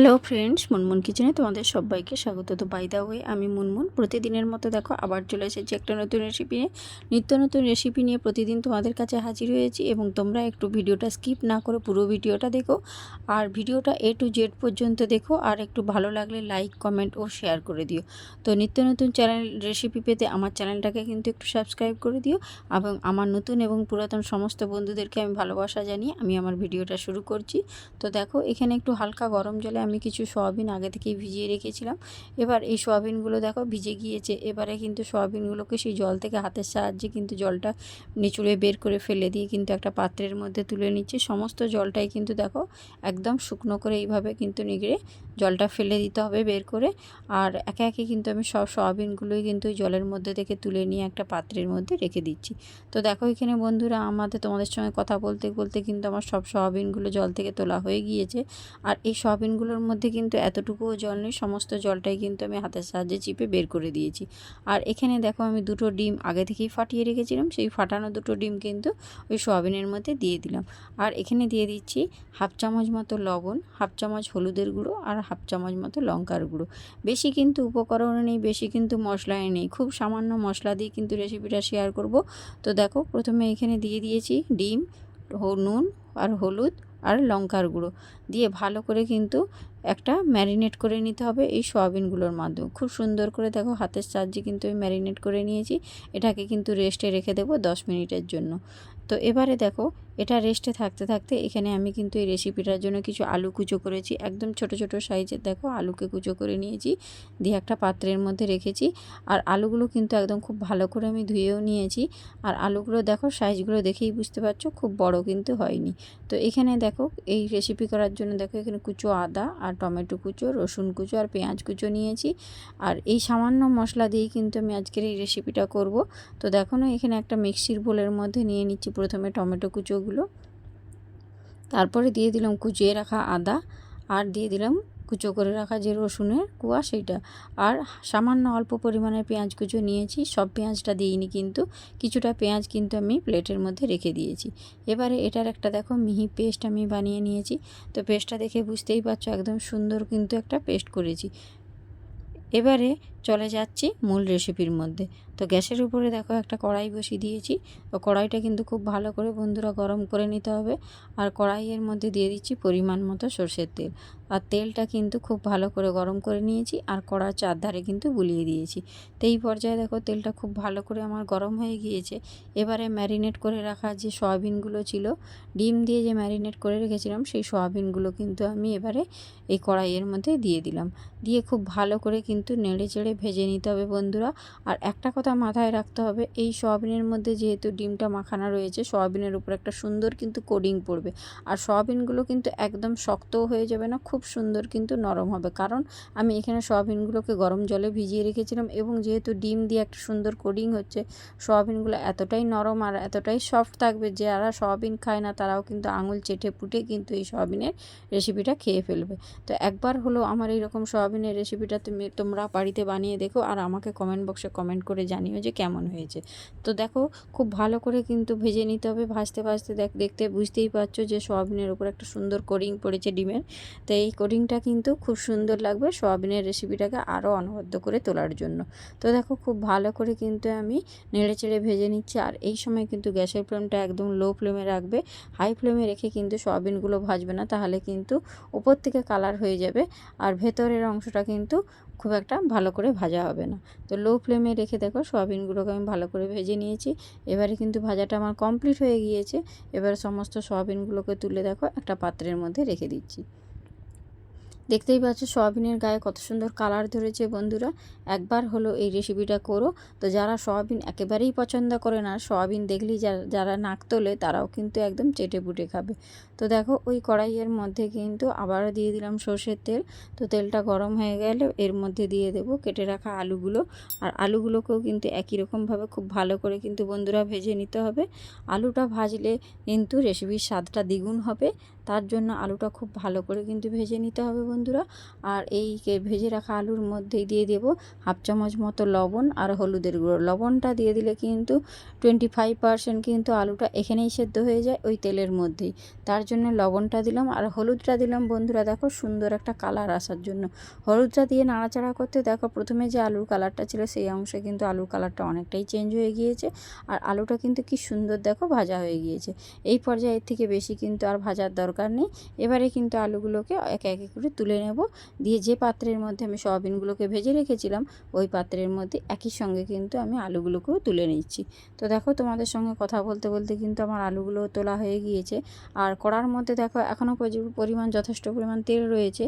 Hello friends Munmun কিচেনে তোমাদের সবাইকে স্বাগত। তো বাই দা ওয়ে আমি মুনমুন প্রতিদিনের মতো দেখো, আবার চলে এসেছি একটা নতুন রেসিপি নিয়ে। নিত্য নতুন রেসিপি নিয়ে প্রতিদিন তোমাদের কাছে হাজির হয়েছি এবং তোমরা একটু ভিডিওটা স্কিপ না করে পুরো ভিডিওটা দেখো। আর ভিডিওটা এ টু জেড পর্যন্ত দেখো, আর একটু ভালো লাগলে লাইক কমেন্ট ও শেয়ার করে দিও। তো নিত্য নতুন চ্যানেল রেসিপি পেতে আমার চ্যানেলটাকে কিন্তু একটু সাবস্ক্রাইব করে দিও। এবং আমার নতুন এবং পুরাতন সমস্ত বন্ধুদেরকে আমি ভালোবাসা জানিয়ে আমি আমার ভিডিওটা শুরু করছি। তো দেখো, এখানে একটু হালকা গরম জলে আমি কিছু সয়াবিন আগে থেকেই ভিজিয়ে রেখেছিলাম। এবার এই সয়াবিনগুলো দেখো ভিজে গিয়েছে। এবারে কিন্তু সয়াবিনগুলোকে সেই জল থেকে হাতের সাহায্যে কিন্তু জলটা নিচুড়ে বের করে ফেলে দিয়ে কিন্তু একটা পাত্রের মধ্যে তুলে নিচ্ছি। সমস্ত জলটাই কিন্তু দেখো একদম শুকনো করে এইভাবে কিন্তু নিগড়ে জলটা ফেলে দিতে হবে বের করে। আর একে একে কিন্তু আমি সব সয়াবিনগুলোই কিন্তু জলের মধ্যে থেকে তুলে নিয়ে একটা পাত্রের মধ্যে রেখে দিচ্ছি। তো দেখো এখানে বন্ধুরা আমাদের তোমাদের সঙ্গে কথা বলতে বলতে কিন্তু আমার সব সয়াবিনগুলো জল থেকে তোলা হয়ে গিয়েছে। আর এই সয়াবিনগুলোর মধ্যে কিন্তু এতটুকুও জল নেই, সমস্ত জলটাই কিন্তু আমি হাতের সাহায্যে চিপে বের করে দিয়েছি। আর এখানে দেখো আমি দুটো ডিম আগে থেকেই ফাটিয়ে রেখেছিলাম, সেই ফাটানো দুটো ডিম কিন্তু ওই সোয়াবিনের মধ্যে দিয়ে দিলাম। আর এখানে দিয়ে দিচ্ছি হাফ চামচ মতো লবণ, হাফ চামচ হলুদের গুঁড়ো আর হাফ চামচ মতো লঙ্কার গুঁড়ো। বেশি কিন্তু উপকরণ নেই, বেশি কিন্তু মশলায় নেই, খুব সামান্য মশলা দিয়ে কিন্তু রেসিপিটা শেয়ার করব। তো দেখো প্রথমে এখানে দিয়ে দিয়েছি ডিম নুন আর হলুদ আর লঙ্কার গুঁড়ো। দিয়ে ভালো করে কিন্তু একটা ম্যারিনেট করে নিতে হবে এই সয়াবিনগুলোর মাধ্যমে। খুব সুন্দর করে দেখো হাতের সাহায্যে কিন্তু আমি ম্যারিনেট করে নিয়েছি। এটাকে কিন্তু রেস্টে রেখে দেবো দশ মিনিটের জন্য। তো এবারে দেখো এটা রেস্টে থাকতে থাকতে এখানে আমি কিন্তু এই রেসিপিটার জন্য কিছু আলু কুচো করেছি। একদম ছোট ছোট সাইজের দেখো, আলুকে কুচো করে নিয়েছি, দিয়ে একটা পাত্রের মধ্যে রেখেছি। আর আলুগুলো কিন্তু একদম খুব ভালো করে আমি ধুয়েও নিয়েছি। আর আলুগুলো দেখো সাইজগুলো দেখেই বুঝতে পারছ, খুব বড় কিন্তু হয়নি। তো এখানে দেখো, এই রেসিপি করার জন্য দেখো, এখানে কুচো আদা আর টমেটো কুচো, রসুন কুচো আর পেঁয়াজ কুচো নিয়েছি। আর এই সামান্য মশলা দিয়েই কিন্তু আমি আজকের এই রেসিপিটা করব। তো দেখো না, এখানে একটা মিক্সির বোলের মধ্যে নিয়ে নিচ্ছি। প্রথমে টমেটো কুচোগুলো তারপরে দিয়ে দিলাম কুচিয়ে রাখা আদা আর দিয়ে দিলাম কুচো করে রাখা যে রসুনের কুয়া সেইটা। আর সামান্য অল্প পরিমাণের পেঁয়াজ কুচো নিয়েছি, সব পেঁয়াজটা দিইনি কিন্তু, কিছুটা পেঁয়াজ কিন্তু আমি প্লেটের মধ্যে রেখে দিয়েছি। এবারে এটার একটা দেখো মিহি পেস্ট আমি বানিয়ে নিয়েছি, তো পেস্টটা দেখে বুঝতেই পারছ একদম সুন্দর কিন্তু একটা পেস্ট করেছি। এবারে চলে যাচ্ছি মূল রেসিপির মধ্যে। তো গ্যাসের উপরে দেখো একটা কড়াই বসিয়ে দিয়েছি। তো কড়াইটা কিন্তু খুব ভালো করে বন্ধুরা গরম করে নিতে হবে। আর কড়াইয়ের মধ্যে দিয়ে দিচ্ছি পরিমাণ মতো সর্ষের তেল। আর তেলটা কিন্তু খুব ভালো করে গরম করে নিয়েছি আর কড়ার চারধারে কিন্তু বুলিয়ে দিয়েছি। তো এই পর্যায়ে দেখো তেলটা খুব ভালো করে আমার গরম হয়ে গিয়েছে। এবারে ম্যারিনেট করে রাখা যে সয়াবিনগুলো ছিল, ডিম দিয়ে যে ম্যারিনেট করে রেখেছিলাম, সেই সয়াবিনগুলো কিন্তু আমি এবারে এই কড়াইয়ের মধ্যে দিয়ে দিলাম। দিয়ে খুব ভালো করে কিন্তু নেড়ে চেড়ে ভেজে নিতে হবে বন্ধুরা। আর একটা কথা মাথায় রাখতে হবে। এই সয়াবিনের মধ্যে যেহেতু ডিমটা মাখানা রয়েছে, সয়াবিনের উপর একটা সুন্দর কিন্তু কোডিং পড়বে। আর সয়াবিনগুলো কিন্তু একদম শক্তও হয়ে যাবে না, খুব সুন্দর কিন্তু নরম হবে। কারণ আমি এখানে সয়াবিনগুলোকে গরম জলে ভিজিয়ে রেখেছিলাম এবং যেহেতু ডিম দিয়ে একটা সুন্দর কোডিং হচ্ছে, সয়াবিনগুলো এতটাই নরম আর এতটাই সফট থাকবে, যারা সয়াবিন খায় না তারাও কিন্তু আঙুল চেটে পুটে কিন্তু এই সয়াবিনের রেসিপিটা খেয়ে ফেলবে। তো একবার হলো আমার এইরকম সয়াবিনের রেসিপিটা তুমি তোমরা বাড়িতে বানিয়ে দেখো আর আমাকে কমেন্ট বক্সে কমেন্ট করে জানিও যে কেমন হয়েছে। তো দেখো, খুব ভালো করে কিন্তু ভেজে নিতে হবে, ভাজতে ভাজতে দেখ, দেখতে বুঝতেই পারছ যে সয়াবিনের উপর একটা সুন্দর কোডিং পড়েছে ডিমের। তো এই কোডিংটা কিন্তু খুব সুন্দর লাগবে সয়াবিনের রেসিপিটাকে আরও অনবদ্য করে তোলার জন্য। তো দেখো, খুব ভালো করে কিন্তু আমি নেড়ে চেড়ে ভেজে নিচ্ছি। আর এই সময় কিন্তু গ্যাসের ফ্লেমটা একদম লো ফ্লেমে রাখবে। হাই ফ্লেমে রেখে কিন্তু সয়াবিনগুলো ভাজবে না, তাহলে কিন্তু উপর থেকে কালার হয়ে যাবে। আর ভেতরের অংশটা কিন্তু খুব একটা ভালো করে ভাজা হবে না। তো লো ফ্লেমে রেখে দেখো সয়াবিনগুলোকে আমি ভালো করে ভেজে নিয়েছি। এবারে কিন্তু ভাজাটা আমার কমপ্লিট হয়ে গিয়েছে। এবার সমস্ত সয়াবিনগুলোকে তুলে দেখো একটা পাত্রের মধ্যে রেখে দিচ্ছি। দেখতেই পাচ্ছ সয়াবিনের গায়ে কত সুন্দর কালার ধরেছে বন্ধুরা। একবার হলো এই রেসিপিটা করো। তো যারা সয়াবিন একেবারেই পছন্দ করে না, সয়াবিন দেখলেই যারা নাক তোলে তারাও কিন্তু একদম চেটে পুটে খাবে। তো দেখো ওই কড়াইয়ের মধ্যে কিন্তু আবারও দিয়ে দিলাম সর্ষের তেল। তো তেলটা গরম হয়ে গেলে এর মধ্যে দিয়ে দেবো কেটে রাখা আলুগুলো। আর আলুগুলোকেও কিন্তু একই রকমভাবে খুব ভালো করে কিন্তু বন্ধুরা ভেজে নিতে হবে। আলুটা ভাজলে কিন্তু রেসিপির স্বাদটা দ্বিগুণ হবে। তার জন্য আলুটা খুব ভালো করে কিন্তু ভেজে নিতে হবে বন্ধুরা। আর এই ভেজে রাখা আলুর মধ্যেই দিয়ে দেব হাফ চামচ মতো লবণ আর হলুদের গুঁড়ো। লবণটা দিয়ে দিলে কিন্তু টোয়েন্টি ফাইভ পার্সেন্ট কিন্তু আলুটা এখানেই সেদ্ধ হয়ে যায় ওই তেলের মধ্যেই। তার জন্য লবণটা দিলাম আর হলুদটা দিলাম বন্ধুরা, দেখো সুন্দর একটা কালার আসার জন্য। হলুদটা দিয়ে নাড়াচাড়া করতে দেখো প্রথমে যে আলুর কালারটা ছিল সেই অংশে কিন্তু আলুর কালারটা অনেকটাই চেঞ্জ হয়ে গিয়েছে আর আলুটা কিন্তু কি সুন্দর দেখো ভাজা হয়ে গিয়েছে। এই পর্যায়ের থেকে বেশি কিন্তু আর ভাজার দরকার নেই। এবারে কিন্তু আলুগুলোকে এক এক করে তুলে নেব। দিয়ে যে পাত্রের মধ্যে আমি সয়াবিনগুলোকে ভেজে রেখেছিলাম, ওই পাত্রের মধ্যে একই সঙ্গে কিন্তু আমি আলুগুলোকেও তুলে নিচ্ছি। তো দেখো তোমাদের সঙ্গে কথা বলতে বলতে কিন্তু আমার আলুগুলো তোলা হয়ে গিয়েছে। আর কড়ার মধ্যে দেখো এখনও পরিমাণ, যথেষ্ট পরিমাণ তেল রয়েছে।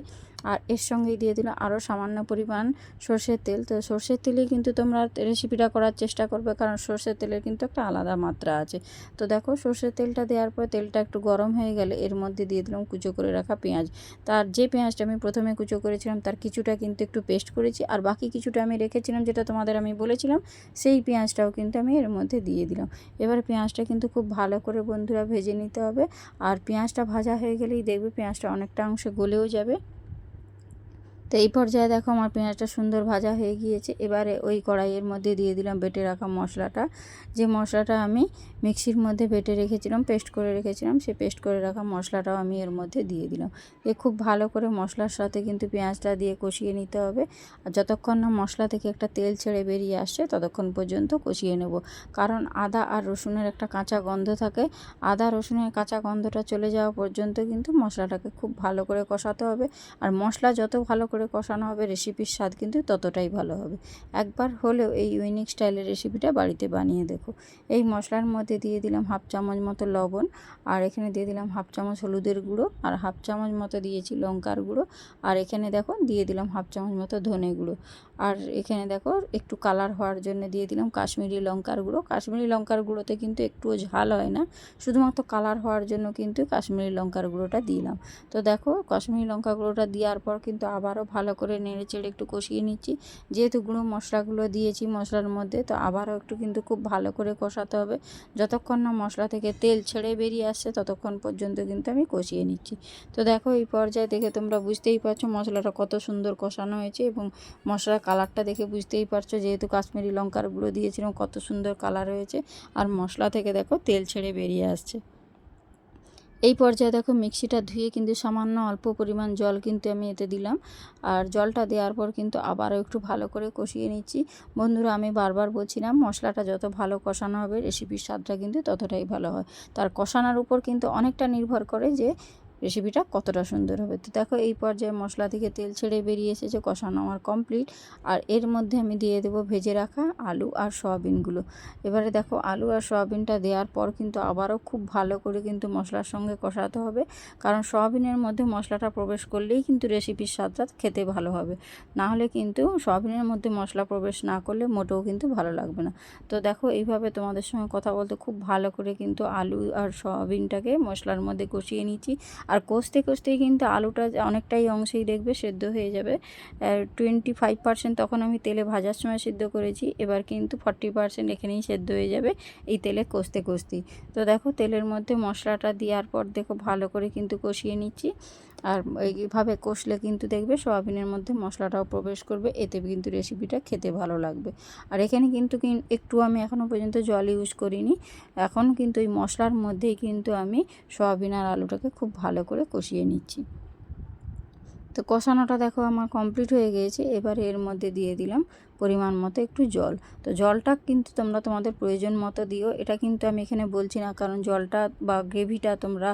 আর এর সঙ্গেই দিয়ে দিলাম আরও সামান্য পরিমাণ সর্ষের তেল। তো সর্ষের তেলেই কিন্তু তোমরা রেসিপিটা করার চেষ্টা করবে, কারণ সর্ষের তেলের কিন্তু একটা আলাদা মাত্রা আছে। তো দেখো সর্ষের তেলটা দেওয়ার পর তেলটা একটু গরম হয়ে গেলে এর মধ্যে দিয়ে দিলাম কুচো করে রাখা পেঁয়াজ। তার যে পেঁয়াজটা আমি প্রথমে কুচো করেছিলাম, তার কিছুটা কিন্তু একটু পেস্ট করেছি, আর বাকি কিছুটা আমি রেখেছিলাম, যেটা তোমাদের আমি বলেছিলাম, সেই পেঁয়াজটাও কিন্তু আমি এর মধ্যে দিয়ে দিলাম। এবার পেঁয়াজটা কিন্তু খুব ভালো করে বন্ধুরা ভেজে নিতে হবে, আর পেঁয়াজটা ভাজা হয়ে গেলেই দেখবে পেঁয়াজটা অনেকটা অংশে গলেও যাবে। তো এই পর্যায়ে দেখো আমার পেঁয়াজটা সুন্দর ভাজা হয়ে গিয়েছে। এবারে ওই কড়াইয়ের মধ্যে দিয়ে দিলাম, বেটে রাখা মশলাটা। যে মশলাটা আমি মিক্সির মধ্যে বেটে রেখেছিলাম, পেস্ট করে রেখেছিলাম, সে পেস্ট করে রাখা মশলাটাও আমি এর মধ্যে দিয়ে দিলাম। এ খুব ভালো করে মশলার সাথে কিন্তু পেঁয়াজটা দিয়ে কষিয়ে নিতে হবে। আর যতক্ষণ না মশলা থেকে একটা তেল ছেড়ে বেরিয়ে আসছে, ততক্ষণ পর্যন্ত কষিয়ে নেব। কারণ আদা আর রসুনের একটা কাঁচা গন্ধ থাকে। আদা রসুনের কাঁচা গন্ধটা চলে যাওয়া পর্যন্ত কিন্তু মশলাটাকে খুব ভালো করে কষাতে হবে। আর মশলা যত ভালো করে কষানো হবে রেসিপির স্বাদ কিন্তু ততটাই ভালো হবে। একবার হলেও এই ইউনিক স্টাইলের রেসিপিটা বাড়িতে বানিয়ে দেখো। এই মশলার মধ্যে দিয়ে দিলাম হাফ চামচ মতো লবণ, আর এখানে দিয়ে দিলাম হাফ চামচ হলুদের গুঁড়ো, আর হাফ চামচ মতো দিয়েছি লঙ্কার গুঁড়ো, আর এখানে দেখো দিয়ে দিলাম হাফ চামচ মতো ধনে গুঁড়ো। আর এখানে দেখো একটু কালার হওয়ার জন্য দিয়ে দিলাম কাশ্মীরি লঙ্কার গুঁড়ো। কাশ্মীরি লঙ্কার গুঁড়োতে কিন্তু একটুও ঝাল হয় না। শুধুমাত্র কালার হওয়ার জন্য কিন্তু কাশ্মীরি লঙ্কার গুঁড়োটা দিলাম। তো দেখো কাশ্মীরি লঙ্কা গুঁড়োটা দেওয়ার পর কিন্তু আবারও ভালো করে নেড়ে চেড়ে একটু কষিয়ে নিচ্ছি। যেহেতু গুঁড়ো মশলাগুলো দিয়েছি মশলার মধ্যে, তো আবারও একটু কিন্তু খুব ভালো করে কষাতে হবে। যতক্ষণ না মশলা থেকে তেল ছেড়ে বেরিয়ে আসছে, ততক্ষণ পর্যন্ত কিন্তু আমি কষিয়ে নিচ্ছি। তো দেখো এই পর্যায়ে দেখে তোমরা বুঝতেই পারছ মশলাটা কত সুন্দর কষানো হয়েছে এবং মশলার কালারটা দেখে বুঝতেই পারছ যেহেতু কাশ্মীরি লঙ্কার গুঁড়ো দিয়েছিলাম, কত সুন্দর কালার হয়েছে। আর মশলা থেকে দেখো তেল ছেড়ে বেরিয়ে আসছে। এই পর্যায়ে দেখো মিক্সিটা ধুয়ে কিন্তু সামান্য অল্প পরিমাণ জল কিন্তু আমি এতে দিলাম। আর জলটা দেওয়ার পর কিন্তু আবারও একটু ভালো করে কষিয়ে নিচ্ছি। বন্ধুরা, আমি বারবার বলছিলাম মশলাটা যত ভালো কষানো হবে, রেসিপির স্বাদটা কিন্তু ততটাই ভালো হয়। তার কষানোর উপর কিন্তু অনেকটা নির্ভর করে যে রেসিপিটা কতটা সুন্দর হবে। তো দেখো, এই পর্যায়ে মশলা থেকে তেল ছেড়ে বেরিয়ে এসেছে, কষানো আমার কমপ্লিট আর এর মধ্যে আমি দিয়ে দেবো ভেজে রাখা আলু আর সয়াবিনগুলো। এবারে দেখো, আলু আর সয়াবিনটা দেওয়ার পর কিন্তু আবারও খুব ভালো করে কিন্তু মশলার সঙ্গে কষাতে হবে। কারণ সয়াবিনের মধ্যে মশলাটা প্রবেশ করলেই কিন্তু রেসিপির স্বাদটা খেতে ভালো হবে। না হলে কিন্তু সয়াবিনের মধ্যে মশলা প্রবেশ না করলে মোটেও কিন্তু ভালো লাগবে না। তো দেখো, এইভাবে তোমাদের সঙ্গে কথা বলতে খুব ভালো করে কিন্তু আলু আর সয়াবিনটাকে মশলার মধ্যে কষিয়ে নিচ্ছি। আর কষতে, কষতেই কিন্তু আলুটা অনেকটাই অংশেই দেখবে সেদ্ধ হয়ে যাবে। টোয়েন্টি ফাইভ পার্সেন্ট তখন আমি তেলে ভাজার সময় সেদ্ধ করেছি, এবার কিন্তু ফর্টি পার্সেন্ট এখানেই সেদ্ধ হয়ে যাবে এই তেলে কষতে, কষতেই। তো দেখো তেলের মধ্যে মশলাটা দেওয়ার পর দেখো ভালো করে কিন্তু কষিয়ে নিচ্ছি। আর এইভাবে কষলে কিন্তু দেখবে সয়াবিনের মধ্যে মশলাটাও প্রবেশ করবে, এতে কিন্তু রেসিপিটা খেতে ভালো লাগবে। আর এখানে কিন্তু একটু আমি এখনও পর্যন্ত জল ইউজ করিনি। এখন কিন্তু এই মশলার মধ্যেই কিন্তু আমি সয়াবিন আর আলুটাকে খুব ভালো করে কষিয়ে নিচ্ছি। তো কষানোটা দেখো আমার কমপ্লিট হয়ে গিয়েছে। এবার এর মধ্যে দিয়ে দিলাম পরিমাণ মতো একটু জল। তো জলটা কিন্তু তোমরা তোমাদের প্রয়োজন মতো দিও। এটা কিন্তু আমি এখানে বলছি না, কারণ জলটা বা গ্রেভিটা তোমরা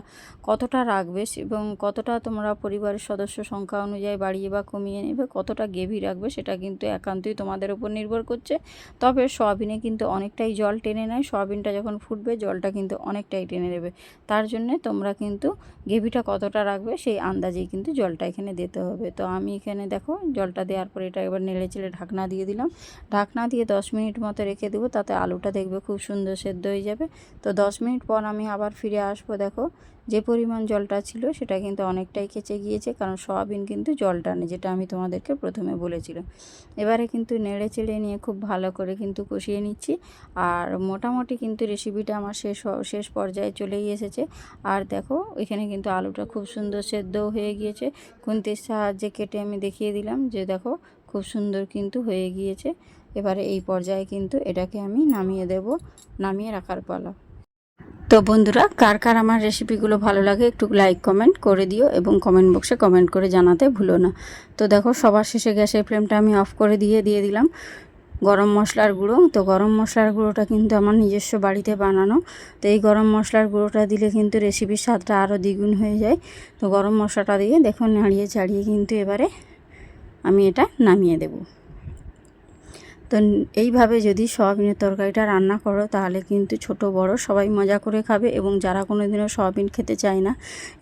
কতটা রাখবে এবং কতটা তোমরা পরিবারের সদস্য সংখ্যা অনুযায়ী বাড়িয়ে বা কমিয়ে নেবে, কতটা গ্রেভি রাখবে সেটা কিন্তু একান্তই তোমাদের উপর নির্ভর করছে। তবে সয়াবিনে কিন্তু অনেকটাই জল টেনে নেয়। সয়াবিনটা যখন ফুটবে, জলটা কিন্তু অনেকটাই টেনে নেবে। তার জন্যে তোমরা কিন্তু গ্রেভিটা কতটা রাখবে সেই আন্দাজেই কিন্তু জলটা এখানে দিতে হবে। তো আমি এখানে দেখো, জলটা দেওয়ার পরে এটা এবার নেড়ে চেড়ে ঢাকনা দিয়ে দিলাম। দিলাম। ঢাকনা দিয়ে দশ মিনিট মতো রেখে দেবো, তাতে আলুটা দেখবে খুব সুন্দর সেদ্ধ হয়ে যাবে। তো দশ মিনিট পর আমি আবার ফিরে আসব। দেখো, যে পরিমাণ জলটা ছিল সেটা কিন্তু অনেকটাই কেচে গিয়েছে, কারণ সয়াবিন কিন্তু জল টানে যেটা আমি তোমাদেরকে প্রথমে বলেছিলাম। এবারে কিন্তু নেড়ে চেড়ে নিয়ে খুব ভালো করে কিন্তু কষিয়ে নিচ্ছি। আর মোটামুটি কিন্তু রেসিপিটা আমার শেষ শেষ পর্যায়ে চলেই এসেছে। আর দেখো, এখানে কিন্তু আলুটা খুব সুন্দর সেদ্ধও হয়ে গিয়েছে। খুন্তির সাহায্যে কেটে আমি দেখিয়ে দিলাম যে দেখো খুব সুন্দর কিন্তু হয়ে গিয়েছে। এবারে এই পর্যায়ে কিন্তু এটাকে আমি নামিয়ে দেব, নামিয়ে রাখার পালা। তো বন্ধুরা, কার কার আমার রেসিপিগুলো ভালো লাগে একটু লাইক কমেন্ট করে দিও এবং কমেন্ট বক্সে কমেন্ট করে জানাতে ভুলো না। তো দেখো, সবার শেষে গ্যাসের ফ্লেমটা আমি অফ করে দিয়ে দিয়ে দিলাম। গরম মশলার গুঁড়ো, তো গরম মশলার গুঁড়োটা কিন্তু আমার নিজস্ব বাড়িতে বানানো। তো এই গরম মশলার গুঁড়োটা দিলে কিন্তু রেসিপির স্বাদটা আরও দ্বিগুণ হয়ে যায়। তো গরম মশলাটা দিয়ে দেখুন নাড়িয়ে চাড়িয়ে কিন্তু এবারে আমি এটা নামিয়ে দেবো। তো এইভাবে যদি সয়াবিনের তরকারিটা রান্না করো, তাহলে কিন্তু ছোট, বড় সবাই মজা করে খাবে এবং যারা কোনো দিনও সয়াবিন খেতে চায় না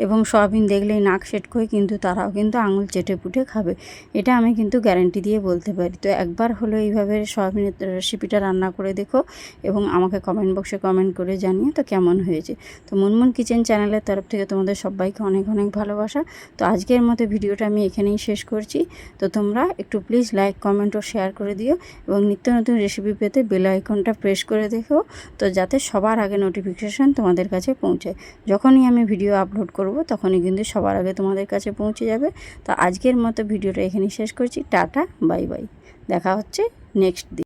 এবং সয়াবিন দেখলেই নাক সেটকোয় কিন্তু তারাও কিন্তু আঙুল চেটে পুটে খাবে। এটা আমি কিন্তু গ্যারেন্টি দিয়ে বলতে পারি। তো একবার হলো এইভাবে সয়াবিনের রেসিপিটা রান্না করে দেখো এবং আমাকে কমেন্ট বক্সে কমেন্ট করে জানিয়ে তো কেমন হয়েছে। তো মুনমুন কিচেন চ্যানেলের তরফ থেকে তোমাদের সবাইকে অনেক অনেক ভালোবাসা। তো আজকের মতো ভিডিওটা আমি এখানেই শেষ করছি। তো তোমরা একটু প্লিজ লাইক, কমেন্ট ও শেয়ার করে দিও এবং নিত্য নতুন রেসিপি পেতে বেল আইকনটা প্রেস করে দেখো। তো যাতে সবার আগে নোটিফিকেশান তোমাদের কাছে পৌঁছায় যখনই আমি ভিডিও আপলোড করব, তখনই কিন্তু সবার আগে তোমাদের কাছে পৌঁছে যাবে। তো আজকের মতো ভিডিওটা এখানেই শেষ করছি। টাটা বাই বাই দেখা হচ্ছে নেক্সট দিন।